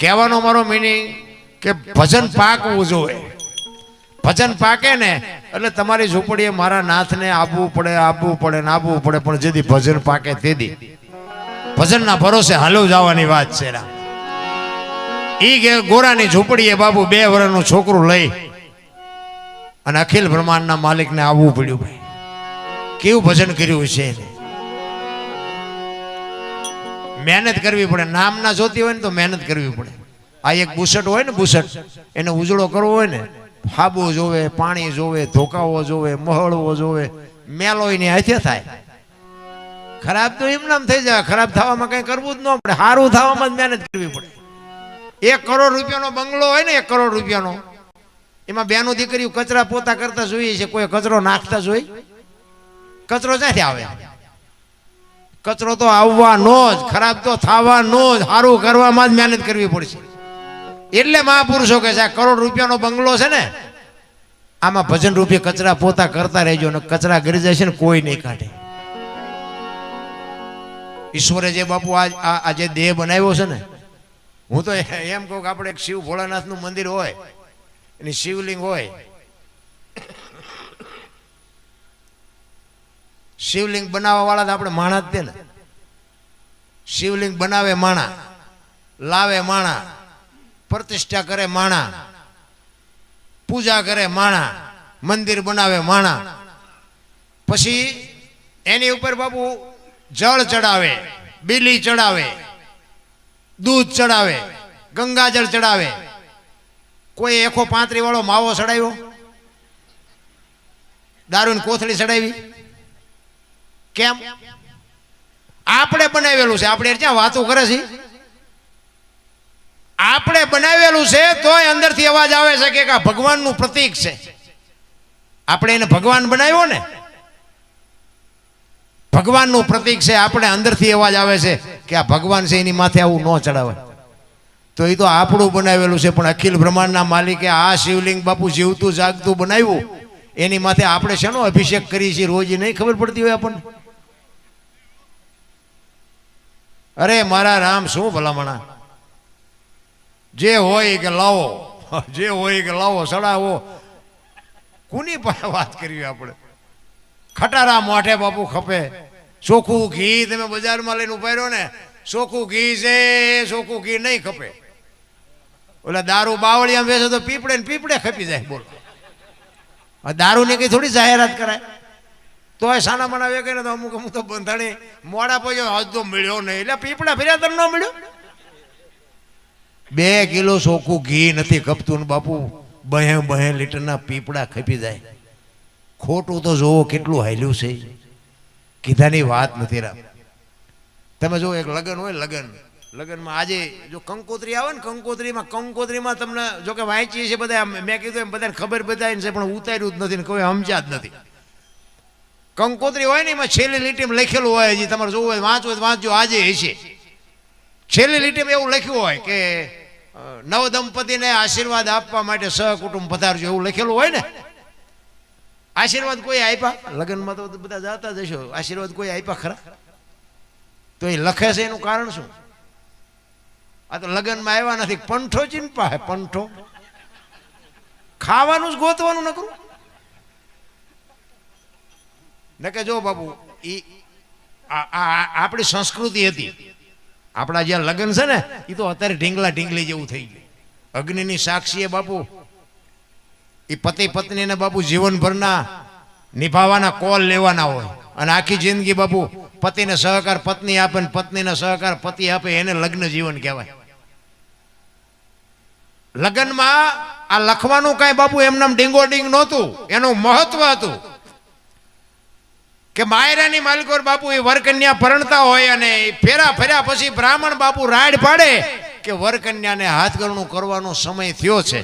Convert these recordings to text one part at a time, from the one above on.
કહેવાનો મારો મિનિંગ કે ભજન પાકવું જોઈએ. ભજન પાકે ને એટલે તમારી ઝૂંપડીએ મારા નાથને આપવું પડે આપવું પડે ને આપવું પડે, પણ જેથી ભજન પાકે તેદી ભજનના ભરોસે હાલો જવાની વાત છે. ઈ ગોરાની ઝૂંપડીએ બાબુ બે વર્ષનું છોકરું લઈ અને અખિલ બ્રહ્માંડના માલિકને આવવું પડ્યું ભાઈ. કેવું ભજન કર્યું છે મહેનત કરવી પડે. નામ ના જોતી હોય ને તો મહેનત કરવી પડે. આ એક બુસટ હોય ને બુસટ, એને ઉજળો કરવો હોય ને, ફાબો જોવે, પાણી જોવે ધોકાવો જોવે, મહળવો જોવે મેલો એની હાથે થાય. ખરાબ તો એમ નામ થઈ જાય, ખરાબ થવામાં કઈ કરવું જ ન પડે. સારું થવામાં જ મહેનત કરવી પડે. એક કરોડ રૂપિયાનો બંગલો હોય ને, એક કરોડ રૂપિયાનો, એમાં બેનો દીકરીઓ કચરા પોતા કરતા જોઈએ છે, કોઈ કચરો નાખતા જોઈ કચરો ક્યાંથી આવે? કચરો તો આવવાનો જ, ખરાબ તો થવાનો જ સારું કરવામાં જ મહેનત કરવી પડશે. એટલે મહાપુરુષો કહે છે, આ કરોડ રૂપિયાનો બંગલો છે ને, આમાં ભજન રૂપિયા કચરા પોતા કરતા રહેજો ને કચરા ગરી છે ને કોઈ નહીં કાઢે. ઈશ્વરે જે બાપુ આ- આ જે દેહ બનાવ્યો છે ને, હું તો એમ કહું કે આપણે એક શિવ ભોળાનાથનું મંદિર હોય, એની શિવલિંગ હોય શિવલિંગ બનાવવા વાળા તો આપણે માણા જ તે ને. શિવલિંગ બનાવે માણા, લાવે માણા, પ્રતિષ્ઠા કરે માણા, પૂજા કરે માણા, મંદિર બનાવે માણા. પછી એની ઉપર બાબુ જળ ચડાવે, બીલી ચડાવે, દૂધ ચડાવે, ગંગાજળ ચડાવે. કોઈ એકો પાંત્રી વાળો માવો ચડાવ્યો? દારૂની કોથળી ચડાવી? કેમ? આપણે બનાવેલું છે. આપણે ક્યાં વાતો કરે છે? આપણે બનાવેલું છે, તોય અંદરથી અવાજ આવે છે કે આ ભગવાનનું પ્રતીક છે. આપણે એને ભગવાન બનાવ્યો ને? ભગવાનનું પ્રતીક છે, આપણે અંદરથી અવાજ આવે છે કે આ ભગવાન છે, એની માથે આવું ન ચડાવે. તો એ તો આપણું બનાવેલું છે, પણ અખિલ બ્રહ્માંડના માલિકે આ શિવલિંગ બાપુ જીવતું, જાગતું બનાવ્યું. એની માથે આપણે શેનો અભિષેક કરીએ છીએ, રોજ નહીં ખબર પડતી હોય આપણને. અરે, મારા રામ શું ભલામણા? જે હોય કે લાવો, જે હોય કે લાવો, સડાવો. કોની પાસે વાત કરવી આપણે? ખટારા મોઢે બાપુ ખપે. ચોખ્ખું ઘી તમે બજારમાં લઈને રહ્યો ને, ચોખ્ખું ઘી છે, ચોખ્ખું ઘી નહીં ખપે. ઓલા દારૂ બાવળિયા બેસે તો પીપળે ને પીપળે ખપી જાય, બોલો. દારૂની કઈ થોડી જાહેરાત કરાય? તોય સાના મના વેકે ને તો અમુક અમુક તો બંધાણી મોડા પછી તો મળ્યો નહીં. એટલે પીપળા ફેર્યા તને ન મળ્યો? બે કિલો ચોખ્ખું ઘી નથી ખપતું ને બાપુ, બહે બહે લીટરના પીપળા ખપી જાય. ખોટું તો જોવો કેટલું હાલ્યું છે. કીધાની વાત નથી રામ. તમે જો એક લગ્ન હોય, લગ્ન. લગ્નમાં આજે જો કંકોત્રી આવે ને કંકોત્રીમાં કંકોત્રીમાં તમને જો કે વાંચીએ છીએ બધા મેં કીધું એમ બધાને ખબર બધાને છે, પણ ઉતાર્યું જ નથી ને કોઈ સમજ્યા જ નથી. કંકોત્રી હોય ને એમાં છેલ્લી લીટીમાં લખેલું હોય હજી તમારે જોવું હોય, વાંચવું હોય વાંચજો, આજે હશે છેલ્લી લીટીમાં એવું લખ્યું હોય કે નવ દંપતીને આશીર્વાદ આપવા માટે સહકુટુંબ પધારજો એવું લખેલું હોય ને? આશીર્વાદ કોઈ આપ્યા? લગ્નમાં તો બધા જાતા જશો આશીર્વાદ કોઈ આપ્યા ખરા? તો એ લખે છે એનું કારણ શું? આ તો લગ્નમાં આવ્યા નથી, પંઠો ચિંપા હે પંઠો. ખાવાનું જ ગોતવાનું નકરું ને કે જો બાબુ આ- આપણી સંસ્કૃતિ હતી. આપણા જ્યાં લગ્ન છે ને એ તો અત્યારે ઢીંગલા ઢીંગલી જેવું થઈ ગયું. અગ્નિની સાક્ષીએ બાપુ એ પતિ પત્નીને બાપુ જીવનભરના નિભાવવાના કોલ લેવાના હોય. અને આખી જિંદગી બાપુ પતિને સહકાર પત્ની આપે ને પત્નીને સહકાર પતિ આપે, એને લગ્ન જીવન કહેવાય. લગ્નમાં આ લખવાનું કાંઈ બાપુ એમનામ ડીંગો ડીંગ નહોતું, એનું મહત્વ હતું. કે માયરાની માલિકોર બાપુ એ વરકન્યા પરણતા હોય અને ફેરા ફેર્યા પછી બ્રાહ્મણ બાપુ રાડ પાડે કે વરકન્યાને હાથગરણું કરવાનો સમય થયો છે.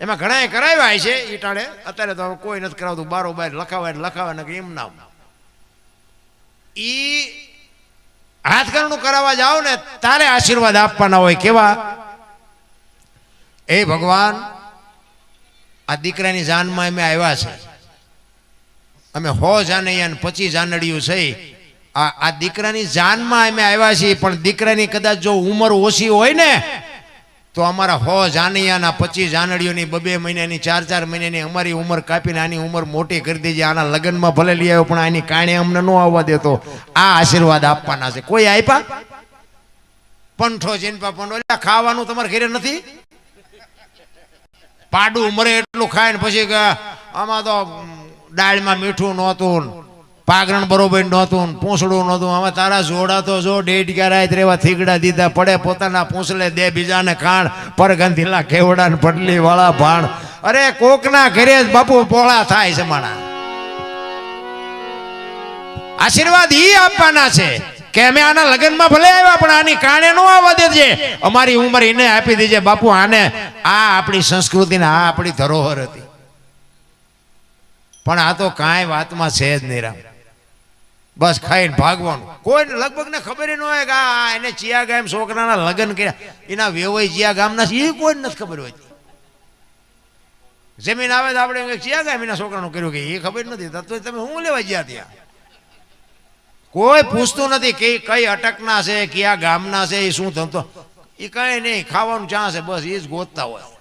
એમાં ઘણાએ કરાવ્યા છે ઈટાળે. અત્યારે તો કોઈ નથી કરાવતું. બારોબાર લખાવાય એટલે લખાવાય ને એમ નામ ઈ હાથગરણું કરાવવા જાઓ ને તારે આશીર્વાદ આપવાના હોય કેવા? એ ભગવાન, આ દીકરાની જાનમાં અમે આવ્યા છે. અમે હો જાનૈયા પચીસ જાનડિયું છે. આ આ દીકરાની જાનમાં અમે આવ્યા છીએ, પણ દીકરાની કદાચ જો ઉંમર ઓછી હોય ને, તો અમારા હો જાનૈયાના પચીસ જાનડીઓની બબે મહિનાની, ચાર ચાર મહિનાની અમારી ઉંમર કાપીને આની ઉંમર મોટી કરી દેજે. આના લગ્નમાં ભલે લઈ આવ્યો, પણ આની કાણે અમને ન આવવા દેતો. આ આશીર્વાદ આપવાના છે. કોઈ આપ્યા પંઠો જીનપા એટલે ખાવાનું તમારે ઘરે નથી? પાડું મરે એટલું ખાય ને પછી આમાં તો દાળમાં મીઠું નહોતું પાગરણ બરોબર નહોતું ને પૂંછડું નહોતું. હવે તારા જોડા તો જો ડેઢ રાત રેવા થીગડા દીધા, પડે પોતાના પૂંછલે દે બીજાને ખાણ, પરગંધીલા કેવડા ને પટલી વાળા ભાણ. અરે, કોકના ઘરે જ બાપુ પોળા થાય છે માણા. આશીર્વાદ ઈ આપવાના છે કે અમે આના લગ્નમાં ભલે આવ્યા, પણ આની કાણે નો આવવા દેજે. અમારી ઉંમર એને આપી દેજે. બાપુ, આને આ આપણી સંસ્કૃતિ ને આ આપણી ધરોહર હતી. પણ આ તો કાંઈ વાતમાં છે જ નહીં રામ. બસ ખાઈને ભાગવાનું. કોઈ લગભગ ને ખબર ન હોય કે આ એને ચિયા ગામ છોકરાના લગ્ન કર્યા. એના વેવાઈ ચિયા ગામના એ કોઈ નથી ખબર હોતી જમીન આવે તો આપણે ચિયા ગામ એના છોકરાનું કર્યું કે એ ખબર નથી. તો તમે હું લેવા ગયા ત્યાં? કોઈ પૂછતું નથી કે કઈ અટકના છે, કયા ગામના છે, એ શું થતો એ કઈ નહીં. ખાવાનું ચા છે, બસ એ જ ગોતતા હોય.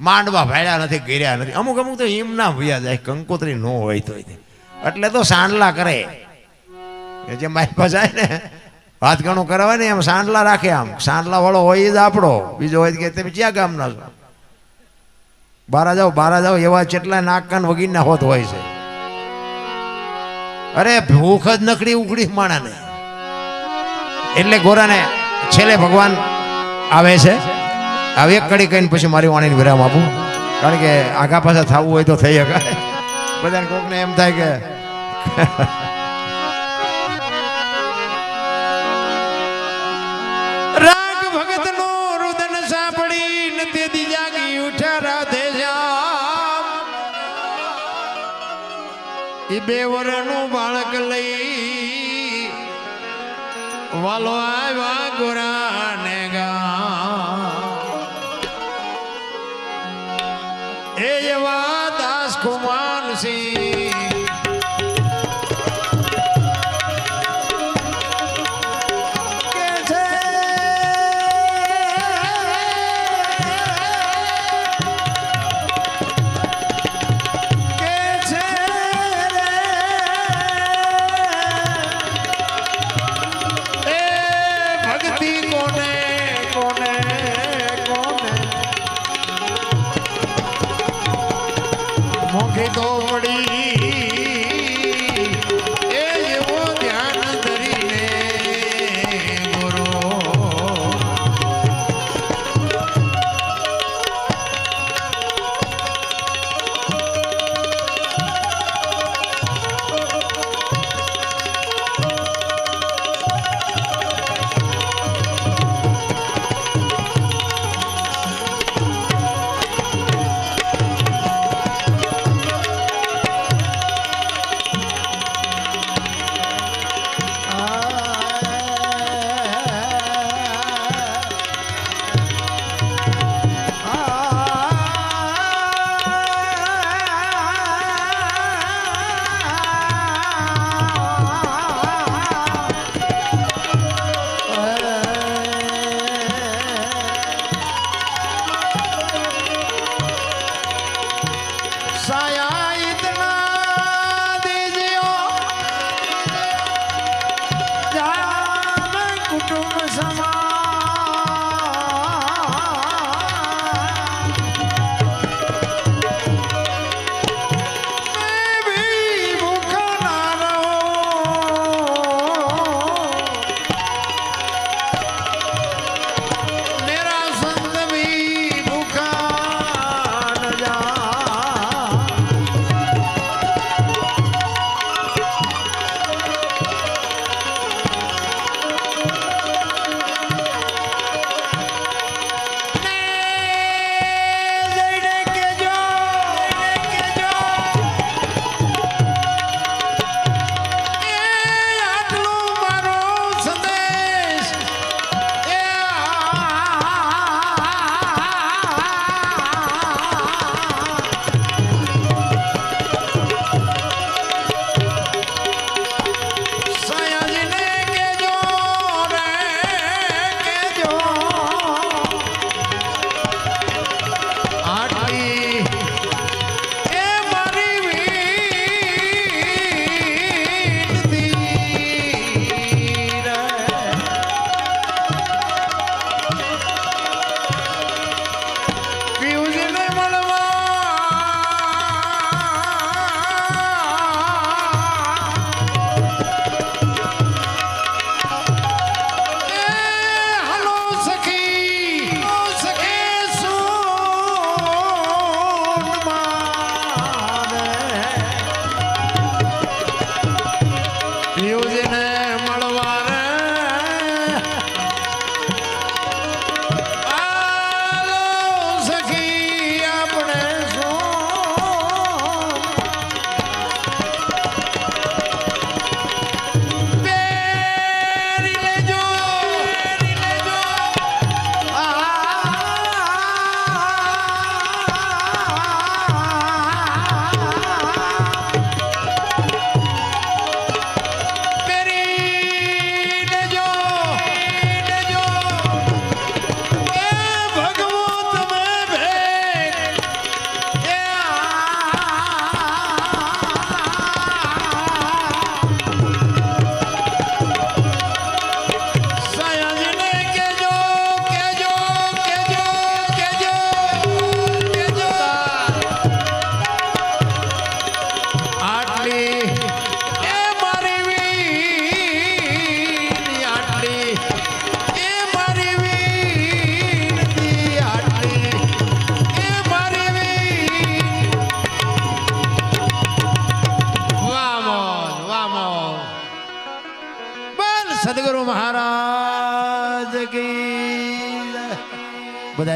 માંડવા ભાડ્યા નથી કર્યા નથી. અમુક અમુક તો હિમ ના ભૂયા જાય, કંકોત્રી ન હોય તો એટલે તો સાંડલા કરે. જે મારી પાસે જાય ને, વાત ઘણું કરાવે ને એમ સાંડલા રાખે આમ. સાંડલા વાળો હોય જ આપણો. બીજો હોય કે તમે ક્યાં ગામના છો? બારા જાઓ બારા જાઓ, એવા જેટલા નાક કાન વગીરના હોત હોય છે. અરે, ભૂખ જ નકડી ઉકળી માણાને. એટલે ગોરાને છેલ્લે ભગવાન આવે છે. હવે એક કડી કહીને પછી મારી વાણીને વિરામ આપું. કારણ કે આગા પાછા થવું હોય તો થઈ શકાય. બધાને કોકને એમ થાય કે રાગ ભગતનો રુદન સાંભળી ને તેથી જાગી ઉઠ્યા રાધે એ બે વરનું બાળક લઈ વાલો આવ્યા ગોરાને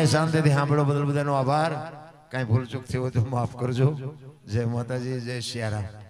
બધાએ શાંતિથી સાંભળો, બદલ બધાનો આભાર. કાંઈ ભૂલચૂક થયો તો માફ કરજો. જય માતાજી, જય સિયારામ